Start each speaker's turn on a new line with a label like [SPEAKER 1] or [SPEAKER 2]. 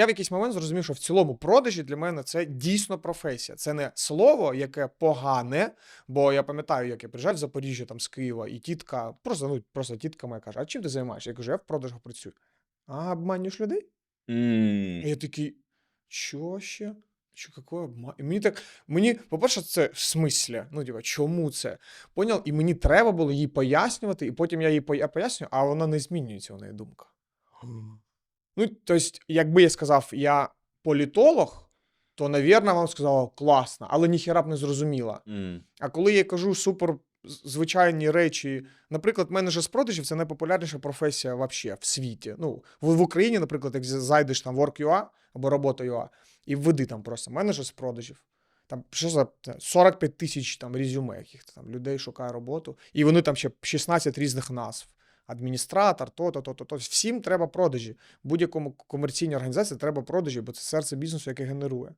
[SPEAKER 1] Я в якийсь момент зрозумів, що в цілому продажі для мене це дійсно професія. Це не слово, яке погане. Бо я пам'ятаю, як я приїжджав в Запоріжжя там з Києва, і тітка, просто ну просто тітка моя каже: А чим ти займаєшся? Я кажу, я в продажах працюю. А обманюєш людей?
[SPEAKER 2] М.
[SPEAKER 1] І я такий, що ще? Що какой обман? І мені так, мені, по-перше, це в смислі. Ну, типа, чому це? Поняв? І мені треба було їй пояснювати, і потім я їй поя- пояснюю, а вона не змінюється, у неї думка. Ну, тобто, якби я сказав, я політолог, то, навірно, вам сказала класно, але ніхіра б не зрозуміла.
[SPEAKER 2] М.
[SPEAKER 1] А коли я кажу супер звичайні речі, наприклад, менеджер з продажів це найпопулярніша професія вообще в світі. Ну, в, в Україні, наприклад, як зайдеш там Work.ua або робота.ua і введи там просто менеджер з продажів. Там що за це, 45 тисяч там резюме, яких там людей шукає роботу, і вони там ще 16 різних назв. Адміністратор, то, то, то, то, то. Всім треба продажі. Будь-якому комерційній організації треба продажі, бо це серце бізнесу, яке генерує.